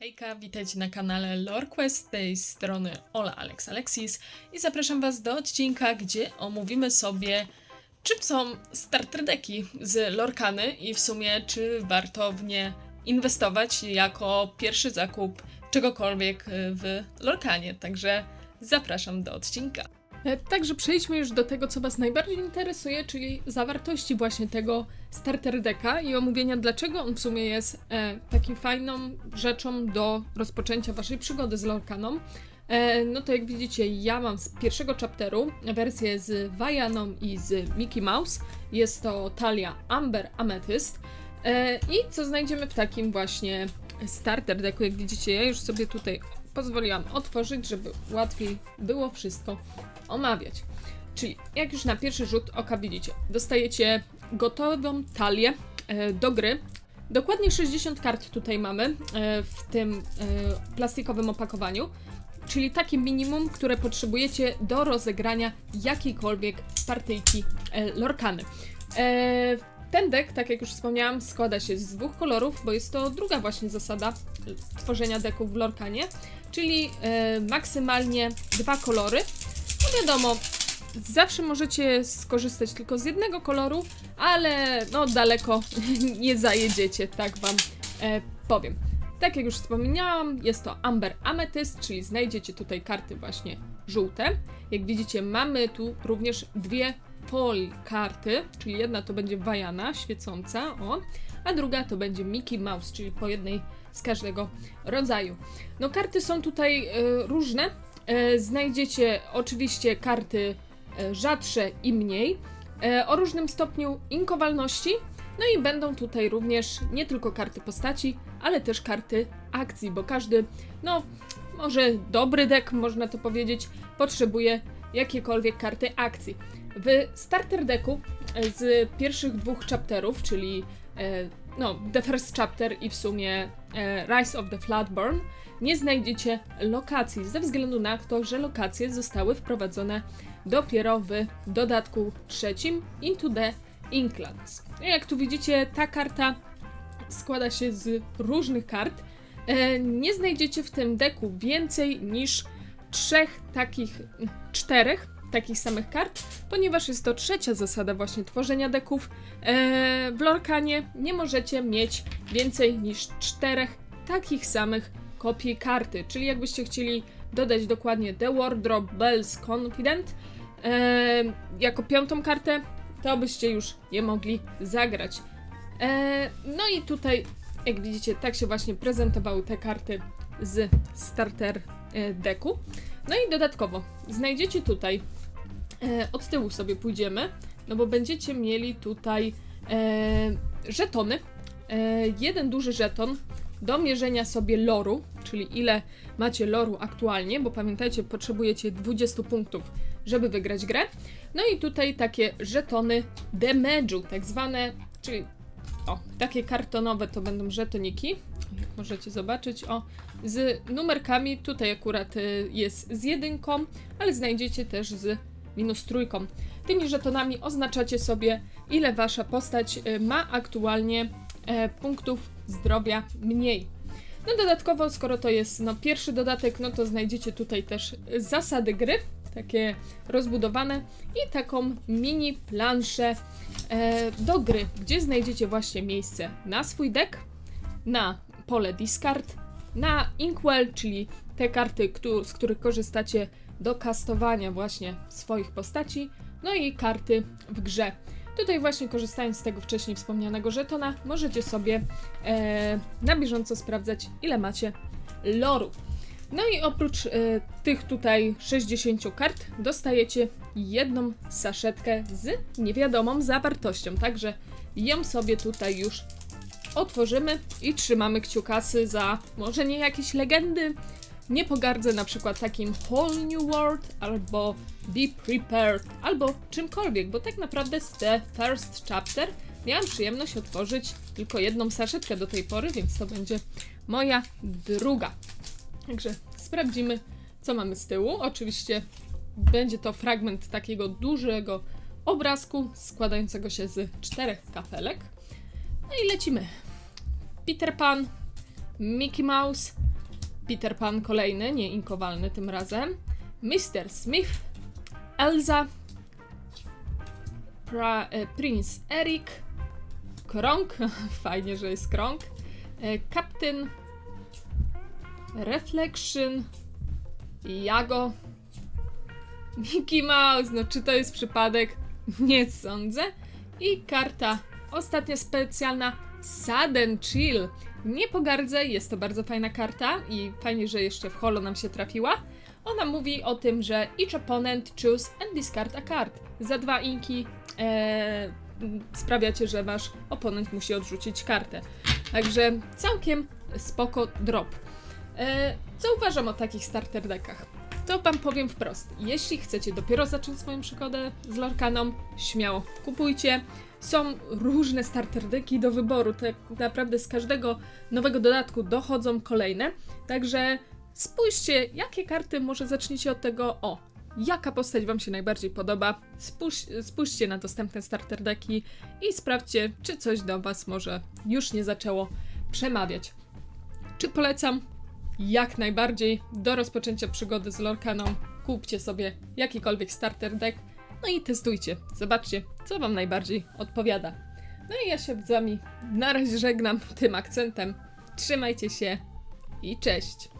Hejka, witajcie na kanale LoreQuest, z tej strony Ola Alex Alexis i zapraszam Was do odcinka, gdzie omówimy sobie czym są starter decki z Lorkany i w sumie czy warto w nie inwestować jako pierwszy zakup czegokolwiek w Lorkanie, także zapraszam do odcinka. E, Także przejdźmy już do tego, co Was najbardziej interesuje, czyli zawartości właśnie tego starter decka i omówienia, dlaczego on w sumie jest e, taką fajną rzeczą do rozpoczęcia Waszej przygody z Lorkaną. E, no to jak widzicie, ja mam z pierwszego chapteru wersję z Vajaną i z Mickey Mouse. Jest to talia Amber Amethyst. E, I co znajdziemy w takim właśnie starter decku, jak widzicie, ja już sobie tutaj pozwoliłam otworzyć, żeby łatwiej było wszystko omawiać. Czyli jak już na pierwszy rzut oka widzicie, dostajecie gotową talię e, do gry. Dokładnie 60 kart tutaj mamy e, w tym e, plastikowym opakowaniu, czyli takie minimum, które potrzebujecie do rozegrania jakiejkolwiek partyjki Lorkany. Ten deck, tak jak już wspomniałam, składa się z dwóch kolorów, bo jest to druga właśnie zasada tworzenia deków w Lorkanie, czyli maksymalnie dwa kolory. No wiadomo, zawsze możecie skorzystać tylko z jednego koloru, ale no daleko nie zajedziecie, tak wam e, powiem. Tak jak już wspomniałam, jest to Amber Amethyst, czyli znajdziecie tutaj karty właśnie żółte. Jak widzicie, mamy tu również dwie foil karty, czyli jedna to będzie Vajana, świecąca, o, a druga to będzie Mickey Mouse, czyli po jednej z każdego rodzaju. No karty są tutaj e, różne. E, znajdziecie oczywiście karty e, rzadsze i mniej, e, o różnym stopniu inkowalności. No i będą tutaj również nie tylko karty postaci, ale też karty akcji, bo każdy, no może dobry deck, można to powiedzieć, potrzebuje jakiekolwiek karty akcji. W starter decku e, z pierwszych dwóch chapterów, czyli no, The First Chapter i w sumie Rise of the Floodburn, nie znajdziecie lokacji, ze względu na to, że lokacje zostały wprowadzone dopiero w dodatku trzecim Into the Inklands. Jak tu widzicie, ta karta składa się z różnych kart. E, nie znajdziecie w tym deku więcej niż trzech takich, czterech takich samych kart, ponieważ jest to trzecia zasada właśnie tworzenia deków. E, w Lorkanie nie możecie mieć więcej niż czterech takich samych kopii karty, czyli jakbyście chcieli dodać dokładnie The Wardrobe Bells Confident e, jako piątą kartę, to byście już nie mogli zagrać. E, no i tutaj, jak widzicie, tak się właśnie prezentowały te karty z starter e, decku. No i dodatkowo znajdziecie tutaj, e, od tyłu sobie pójdziemy, no bo będziecie mieli tutaj e, żetony. E, jeden duży żeton do mierzenia sobie loru, czyli ile macie loru aktualnie, bo pamiętajcie, potrzebujecie 20 punktów, żeby wygrać grę. No i tutaj takie żetony damage'u, tak zwane, czyli o, takie kartonowe to będą żetoniki, jak możecie zobaczyć, o, z numerkami, tutaj akurat y, jest z jedynką, ale znajdziecie też z minus trójką. Tymi żetonami oznaczacie sobie, ile wasza postać y, ma aktualnie punktów zdrowia mniej. No dodatkowo, skoro to jest no, pierwszy dodatek, no to znajdziecie tutaj też zasady gry, takie rozbudowane i taką mini planszę e, do gry, gdzie znajdziecie właśnie miejsce na swój deck, na pole discard, na inkwell, czyli te karty, z których korzystacie do kastowania właśnie swoich postaci, no i karty w grze. Tutaj właśnie korzystając z tego wcześniej wspomnianego żetona, możecie sobie e, na bieżąco sprawdzać, ile macie loru. No i oprócz e, tych tutaj 60 kart dostajecie jedną saszetkę z niewiadomą zawartością, także ją sobie tutaj już otworzymy i trzymamy kciukasy za może nie jakieś legendy. Nie pogardzę na przykład takim Whole New World albo Be Prepared albo czymkolwiek, bo tak naprawdę z The First Chapter miałam przyjemność otworzyć tylko jedną saszetkę do tej pory, więc to będzie moja druga. Także sprawdzimy, co mamy z tyłu. Oczywiście będzie to fragment takiego dużego obrazku składającego się z czterech kafelek. No i lecimy. Peter Pan, Mickey Mouse, Peter Pan kolejny, nie inkowalny tym razem. Mr. Smith, Elza, pra, e, Prince Eric, Krąg, fajnie, że jest Krąg, e, Captain, Reflection, Jago, Mickey Mouse, no czy to jest przypadek? Nie sądzę. I karta ostatnia specjalna, Sudden Chill. Nie pogardzę, jest to bardzo fajna karta i fajnie, że jeszcze w holo nam się trafiła. Ona mówi o tym, że each opponent choose and discard a card. Za dwa inki e, sprawiacie, że wasz oponent musi odrzucić kartę. Także całkiem spoko drop. E, co uważam o takich starter deckach? To wam powiem wprost. Jeśli chcecie dopiero zacząć swoją przygodę z Lorkaną, śmiało kupujcie. Są różne starter decki do wyboru. Tak naprawdę z każdego nowego dodatku dochodzą kolejne. Także spójrzcie, jakie karty, może zacznijcie od tego, o, jaka postać Wam się najbardziej podoba. Spójrz, spójrzcie na dostępne starter decki i sprawdźcie, czy coś do Was może już nie zaczęło przemawiać. Czy polecam? Jak najbardziej. Do rozpoczęcia przygody z Lorkaną kupcie sobie jakikolwiek starter deck, no i testujcie. Zobaczcie, co Wam najbardziej odpowiada. No i ja się z Wami na razie żegnam tym akcentem. Trzymajcie się i cześć!